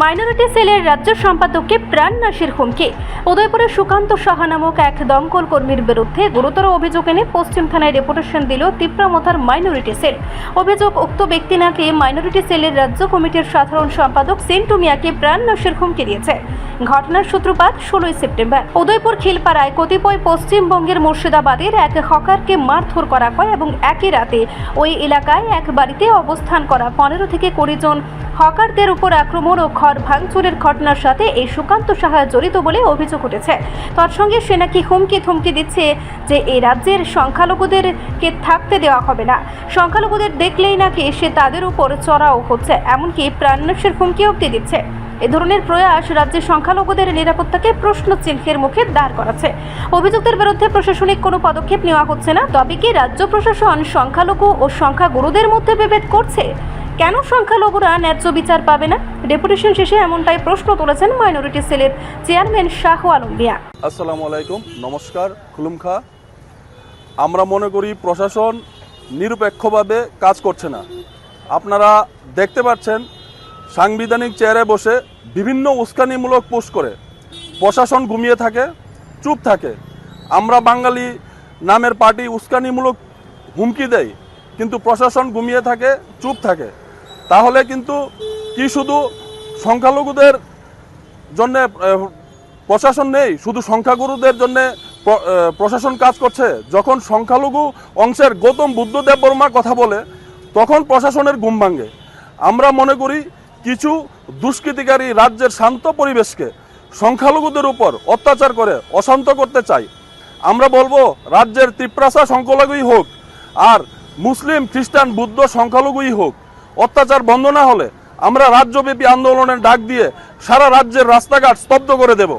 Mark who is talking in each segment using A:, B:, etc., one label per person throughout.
A: Minority সেলের রাজ্য সম্পাদককে প্রাণনাশের হুমকি। উদয়পুরের সুকান্ত সাহা নামক এক দমকল কর্মীর বিরুদ্ধে গুরুতর অভিযোগ এনে পশ্চিম থানায় ডেপুটেশন দিল তিপ্রামথার মাইনরিটি সেল। অভিযোগ উক্ত ব্যক্তি নাকি মাইনরিটি সেলের রাজ্য কমিটির সাধারণ সম্পাদক সেন্টু মিয়াকে প্রাণনাশের হুমকি দিয়েছে। ঘটনার সূত্রপাত ষোলোই সেপ্টেম্বর। উদয়পুর খিলপাড়ায় কতিপয় পশ্চিমবঙ্গের মুর্শিদাবাদের এক হকারকে মারধর করা হয় এবং একই রাতে ওই এলাকায় এক বাড়িতে অবস্থান করা পনেরো থেকে কুড়ি জন হকারদের উপর আক্রমণ ও ঘর ভাঙচুরের ঘটনার সাথে এই সুকান্ত সাহা জড়িত বলে অভিযোগ উঠেছে। তৎসঙ্গে সে নাকি হুমকি থমকি দিচ্ছে যে এই রাজ্যের সংখ্যালঘুদেরকে থাকতে দেওয়া হবে না। সংখ্যালঘুদের দেখলেই নাকি সে তাদের উপর চড়াও হচ্ছে এমনকি প্রাণনাশের হুমকি অব্দি দিচ্ছে। এ ধরনের প্রয়াস রাজ্যের সংখ্যালঘুদের নিরাপত্তাকে প্রশ্ন চিহ্নের মুখে দাঁড় করাচ্ছে। অভিযুক্তের বিরুদ্ধে প্রশাসনিক কোনো পদক্ষেপ নেওয়া হচ্ছে না। তবে কি রাজ্য প্রশাসন সংখ্যালঘু ও সংখ্যাগুরুদের মধ্যে বিভেদ করছে? কেন সংখ্যালঘুরা ন্যায্য বিচার পাবে না? ডেপুটেশন শেষে এমনটাই প্রশ্ন তুলেছেন মাইনরিটি সেলের চেয়ারম্যান শাহ আলম
B: আসসালামু আলাইকুম, নমস্কার খুলুম খা আমরা মনে করি প্রশাসন নিরপেক্ষভাবে কাজ করছে না। আপনারা দেখতে পাচ্ছেন, সাংবিধানিক চেয়ারে বসে বিভিন্ন উস্কানিমূলক পোস্ট করে প্রশাসন ঘুমিয়ে থাকে, চুপ থাকে। আমরা বাঙালি নামের পার্টি উস্কানিমূলক হুমকি দেয় কিন্তু প্রশাসন ঘুমিয়ে থাকে, চুপ থাকে। তাহলে কিন্তু কি শুধু সংখ্যালঘুদের জন্য প্রশাসন নেই, শুধু সংখ্যাগুরুদের জন্য প্রশাসন কাজ করছে? যখন সংখ্যালঘু অংশের গৌতম বুদ্ধদেব বর্মা কথা বলে, তখন প্রশাসনের ঘুম ভাঙে। আমরা মনে করি কিছু দুষ্কৃতিকারী রাজ্যের শান্ত পরিবেশকে সংখ্যালঘুদের উপর অত্যাচার করে অশান্ত করতে চাই। আমরা বলব, রাজ্যের ত্রিপ্রাসা সংখ্যালঘুই হোক আর মুসলিম, খ্রিস্টান, বুদ্ধ সংখ্যালঘুই হোক অত্যাচার বন্ধ না হলে আমরা রাজ্যব্যাপী আন্দোলনের ডাক দিয়ে সারা রাজ্যের রাস্তাঘাট স্তব্ধ করে দেব।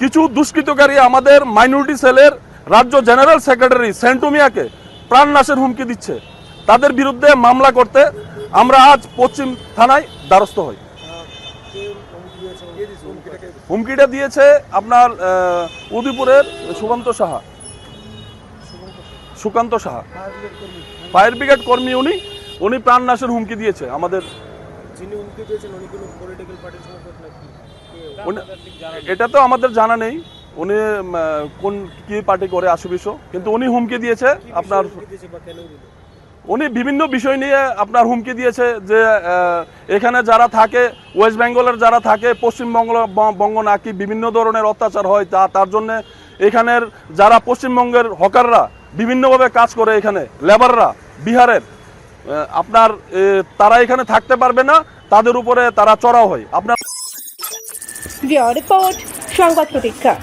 B: কিছু দুষ্কৃতকারী আমাদের মাইনরিটি সেলের রাজ্য জেনারেল সেক্রেটারি সেন্টুমিয়াকে প্রাণনাশের হুমকি দিচ্ছে। তাদের বিরুদ্ধে মামলা করতে আমরা আজ পশ্চিম থানায় দ্বারস্থ হই। হুমকিটা দিয়েছে আপনার উদয়পুরের সুকান্ত সাহা। সুকান্ত সাহা। ফায়ার ব্রিগেড কর্মী উনি উনি প্রাণনাশের হুমকি দিয়েছে আমাদের
C: যিনি হুমকি দিয়েছেন উনি কোনো পলিটিক্যাল পার্টির সমর্থক নাকি
B: এটা তো আমাদের জানা নেই। উনি কোন কি পার্টি করে আশুবিশ কিন্তু উনি হুমকি দিয়েছে আপনার উনি বিভিন্ন বিষয় নিয়ে আপনার হুমকি দিয়েছে যে এখানে যারা থাকে ওয়েস্ট বেঙ্গলের যারা থাকে পশ্চিমবঙ্গ বঙ্গ নাকি বিভিন্ন ধরনের অত্যাচার হয় তা তার জন্য এখানের যারা পশ্চিমবঙ্গের হকাররা বিভিন্নভাবে কাজ করে এখানে লেবাররা বিহারের আপনার তারা এখানে থাকতে পারবে না, তাদের উপরে তারা চড়াও হয়। আপনার
A: রিপোর্ট, সংবাদ প্রতীক্ষা।